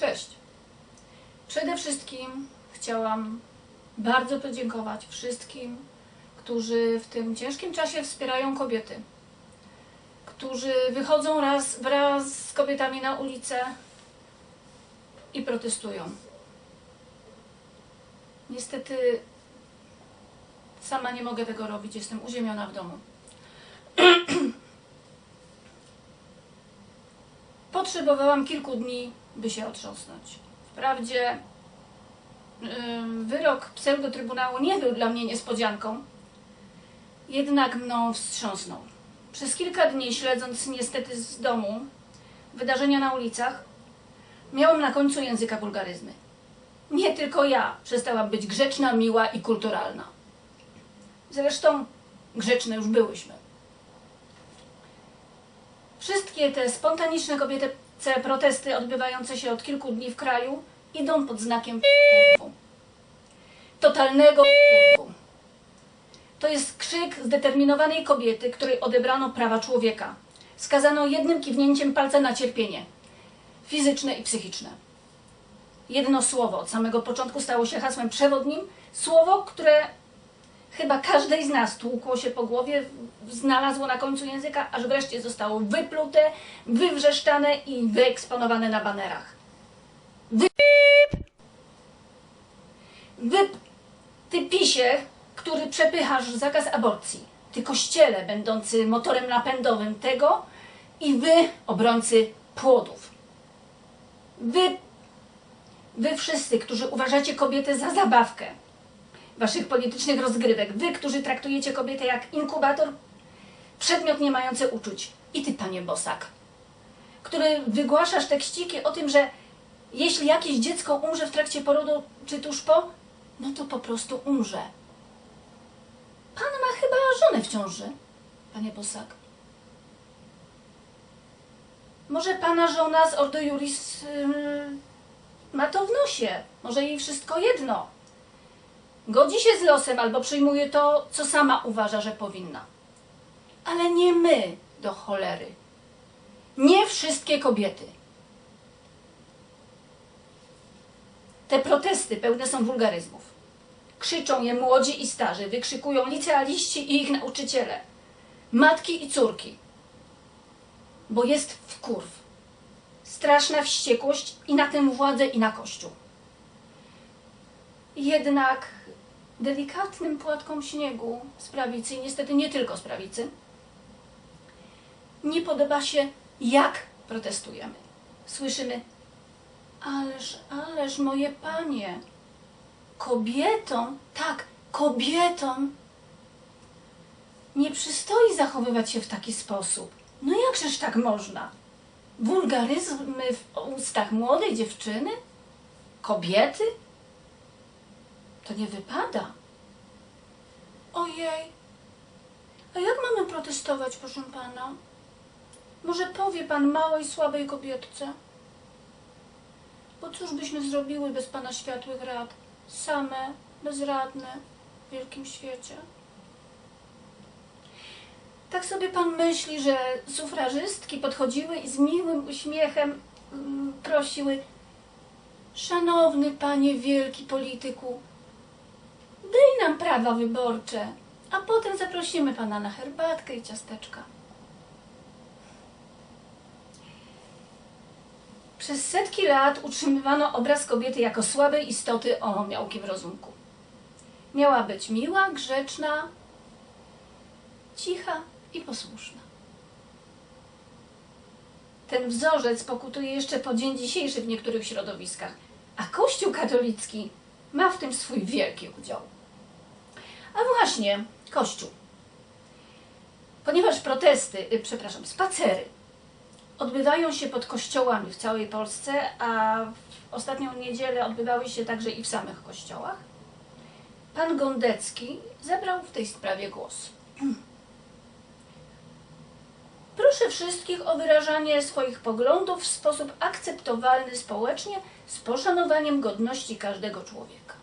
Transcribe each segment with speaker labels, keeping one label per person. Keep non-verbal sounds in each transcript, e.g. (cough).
Speaker 1: Cześć. Przede wszystkim chciałam bardzo podziękować wszystkim, którzy w tym ciężkim czasie wspierają kobiety, którzy wychodzą raz wraz z kobietami na ulicę i protestują. Niestety sama nie mogę tego robić, jestem uziemiona w domu. (clears throat) Potrzebowałam kilku dni, by się otrząsnąć. Wprawdzie wyrok pseudo-trybunału nie był dla mnie niespodzianką, jednak mną wstrząsnął. Przez kilka dni, śledząc niestety z domu wydarzenia na ulicach, miałam na końcu języka wulgaryzmy. Nie tylko ja przestałam być grzeczna, miła i kulturalna. Zresztą grzeczne już byłyśmy. Wszystkie te spontaniczne kobiece protesty odbywające się od kilku dni w kraju idą pod znakiem. Totalnego wpływu. To jest krzyk zdeterminowanej kobiety, której odebrano prawa człowieka. Skazano jednym kiwnięciem palca na cierpienie fizyczne i psychiczne. Jedno słowo od samego początku stało się hasłem przewodnim. Słowo, które chyba każdej z nas tłukło się po głowie, znalazło na końcu języka, aż wreszcie zostało wyplute, wywrzeszczane i wyeksponowane na banerach. Wy... Wy... Ty pisie, który przepychasz zakaz aborcji. Ty kościele, będący motorem napędowym tego i wy, obrońcy płodów. Wy, wy wszyscy, którzy uważacie kobietę za zabawkę, waszych politycznych rozgrywek. Wy, którzy traktujecie kobietę jak inkubator, przedmiot nie mający uczuć. I ty, panie Bosak, który wygłaszasz tekściki o tym, że jeśli jakieś dziecko umrze w trakcie porodu czy tuż po, no to po prostu umrze. Pan ma chyba żonę w ciąży, panie Bosak. Może pana żona z Ordo Juris yy, ma to w nosie. Może jej wszystko jedno godzi się z losem albo przyjmuje to, co sama uważa, że powinna. Ale nie my, do cholery. Nie wszystkie kobiety. Te protesty pełne są wulgaryzmów. Krzyczą je młodzi i starzy, wykrzykują licealiści i ich nauczyciele, matki i córki. Bo jest wkurw, straszna wściekłość i na tę władzę, i na Kościół. Jednak delikatnym płatkom śniegu z prawicy, niestety nie tylko z prawicy, nie podoba się, jak protestujemy. Słyszymy, ależ, ależ, moje panie, kobietom, tak, kobietom nie przystoi zachowywać się w taki sposób. No jakżeż tak można? Wulgaryzmy w ustach młodej dziewczyny? Kobiety? To nie wypada. Ojej. A jak mamy protestować, proszę pana? Może powie pan małej, słabej kobietce? Bo cóż byśmy zrobiły bez pana światłych rad? Same, bezradne w wielkim świecie. Tak sobie pan myśli, że sufrażystki podchodziły i z miłym uśmiechem mm, prosiły Szanowny panie wielki polityku, daj nam prawa wyborcze, a potem zaprosimy pana na herbatkę i ciasteczka. Przez setki lat utrzymywano obraz kobiety jako słabej istoty o miałkim rozumku. Miała być miła, grzeczna, cicha i posłuszna. Ten wzorzec pokutuje jeszcze po dzień dzisiejszy w niektórych środowiskach, a Kościół katolicki ma w tym swój wielki udział. A właśnie, Kościół. Ponieważ protesty, y, przepraszam, spacery odbywają się pod kościołami w całej Polsce, a w ostatnią niedzielę odbywały się także i w samych kościołach, pan Gondecki zabrał w tej sprawie głos. (clears throat) Proszę wszystkich o wyrażanie swoich poglądów w sposób akceptowalny społecznie, z poszanowaniem godności każdego człowieka.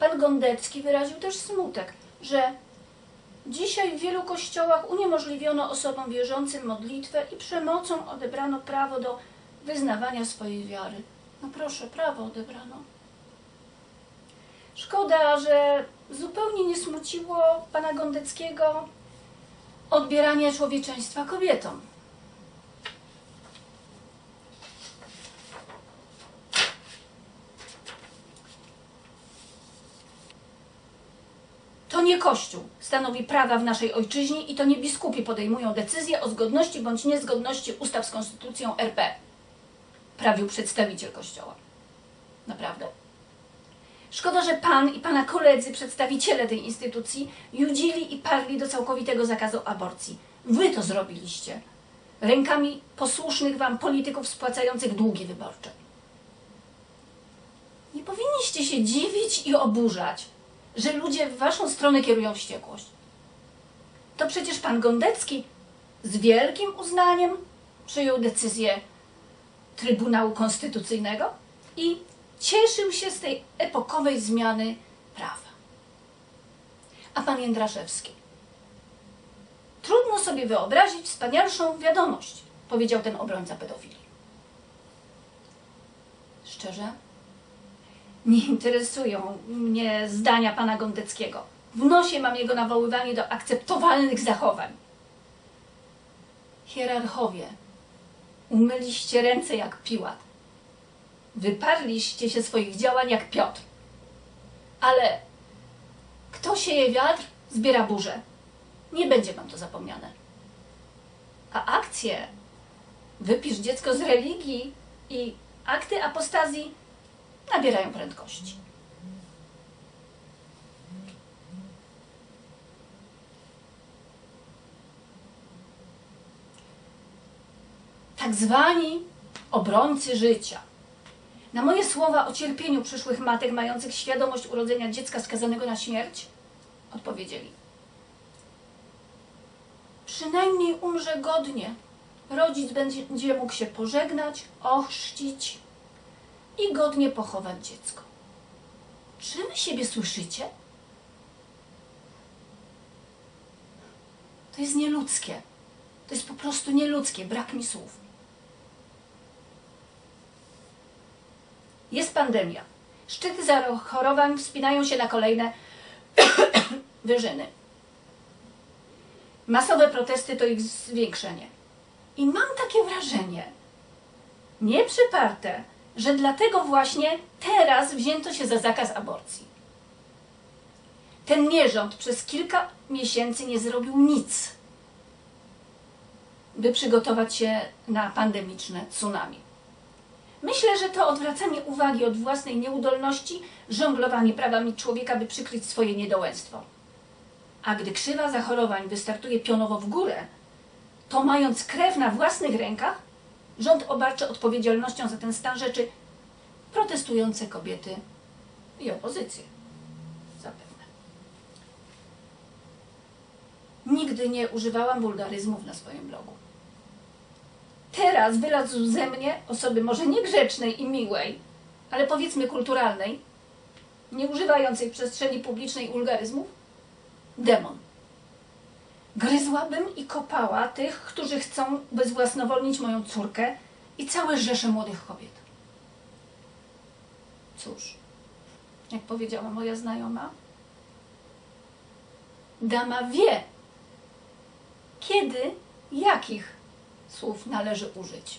Speaker 1: Pan Gondecki wyraził też smutek, że dzisiaj w wielu kościołach uniemożliwiono osobom wierzącym modlitwę i przemocą odebrano prawo do wyznawania swojej wiary. No proszę, prawo odebrano. Szkoda, że zupełnie nie smuciło pana Gondeckiego odbieranie człowieczeństwa kobietom. Nie Kościół stanowi prawa w naszej ojczyźnie i to nie biskupi podejmują decyzje o zgodności bądź niezgodności ustaw z konstytucją RP. Prawił przedstawiciel Kościoła. Naprawdę. Szkoda, że pan i pana koledzy, przedstawiciele tej instytucji, judzili i parli do całkowitego zakazu aborcji. Wy to zrobiliście. Rękami posłusznych wam polityków spłacających długi wyborcze. Nie powinniście się dziwić i oburzać, że ludzie w waszą stronę kierują wściekłość. To przecież pan Gondecki z wielkim uznaniem przyjął decyzję Trybunału Konstytucyjnego i cieszył się z tej epokowej zmiany prawa. A pan Jędraszewski? Trudno sobie wyobrazić wspanialszą wiadomość, powiedział ten obrońca pedofilii. Szczerze? Nie interesują mnie zdania pana Gondeckiego. W nosie mam jego nawoływanie do akceptowalnych zachowań. Hierarchowie, umyliście ręce jak Piłat. Wyparliście się swoich działań jak Piotr. Ale kto sieje wiatr, zbiera burzę. Nie będzie wam to zapomniane. A akcje wypisz dziecko z religii i akty apostazji nabierają prędkości. Tak zwani obrońcy życia. Na moje słowa o cierpieniu przyszłych matek mających świadomość urodzenia dziecka skazanego na śmierć odpowiedzieli. Przynajmniej umrze godnie. Rodzic będzie mógł się pożegnać, ochrzcić i godnie pochować dziecko. Czy wy siebie słyszycie? To jest nieludzkie. To jest po prostu nieludzkie, brak mi słów. Jest pandemia. Szczyty zachorowań wspinają się na kolejne (coughs) wyżyny. Masowe protesty to ich zwiększenie. I mam takie wrażenie, nieprzyparte, że dlatego właśnie teraz wzięto się za zakaz aborcji. Ten nierząd przez kilka miesięcy nie zrobił nic, by przygotować się na pandemiczne tsunami. Myślę, że to odwracanie uwagi od własnej nieudolności, żonglowanie prawami człowieka, by przykryć swoje niedołęstwo. A gdy krzywa zachorowań wystartuje pionowo w górę, to mając krew na własnych rękach, rząd obarczy odpowiedzialnością za ten stan rzeczy protestujące kobiety i opozycję. Zapewne. Nigdy nie używałam wulgaryzmów na swoim blogu. Teraz wylazł ze mnie osoby może niegrzecznej i miłej, ale powiedzmy kulturalnej, nie używającej w przestrzeni publicznej wulgaryzmów, demon. Gryzłabym i kopała tych, którzy chcą bezwłasnowolnić moją córkę i całe rzesze młodych kobiet. Cóż, jak powiedziała moja znajoma, dama wie, kiedy, jakich słów należy użyć.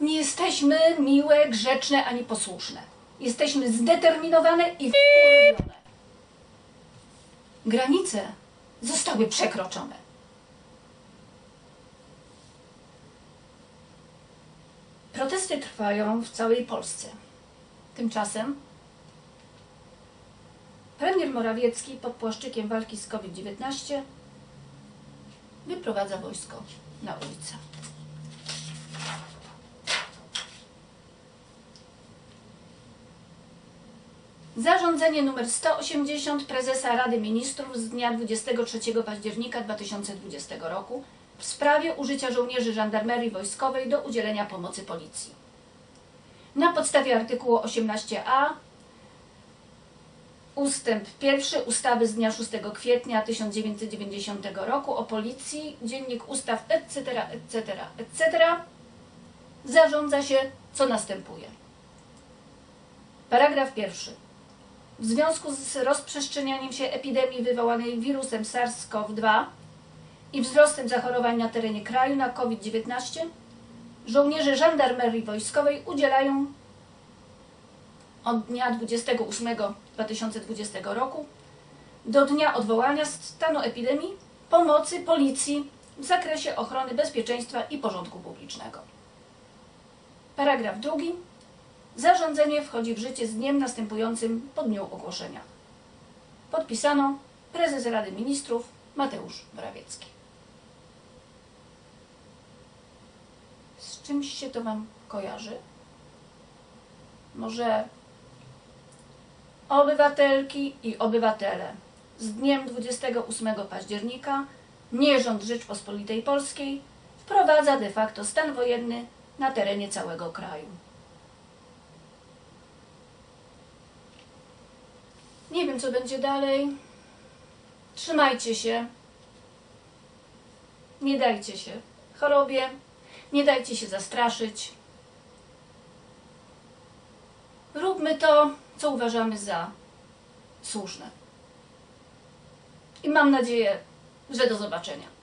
Speaker 1: Nie jesteśmy miłe, grzeczne ani posłuszne. Jesteśmy zdeterminowane i wkurwione. Granice zostały przekroczone. Protesty trwają w całej Polsce. Tymczasem premier Morawiecki pod płaszczykiem walki z COVID-19 wyprowadza wojsko na ulicę. Zarządzenie nr 180 prezesa Rady Ministrów z dnia 23 października 2020 roku w sprawie użycia żołnierzy żandarmerii wojskowej do udzielenia pomocy policji. Na podstawie artykułu 18a ustęp pierwszy ustawy z dnia 6 kwietnia 1990 roku o policji, dziennik ustaw, etc., etc., etc., zarządza się, co następuje. Paragraf pierwszy. W związku z rozprzestrzenianiem się epidemii wywołanej wirusem SARS-CoV-2 i wzrostem zachorowań na terenie kraju na COVID-19, żołnierze żandarmerii wojskowej udzielają od dnia 28 2020 roku do dnia odwołania stanu epidemii pomocy policji w zakresie ochrony bezpieczeństwa i porządku publicznego. Paragraf drugi. Zarządzenie wchodzi w życie z dniem następującym po dniu ogłoszenia. Podpisano prezes Rady Ministrów Mateusz Morawiecki. Z czymś się to Wam kojarzy? Może obywatelki i obywatele z dniem 28 października nie rząd Rzeczpospolitej Polskiej wprowadza de facto stan wojenny na terenie całego kraju. Nie wiem, co będzie dalej. Trzymajcie się. Nie dajcie się chorobie. Nie dajcie się zastraszyć. Róbmy to, co uważamy za słuszne. I mam nadzieję, że do zobaczenia.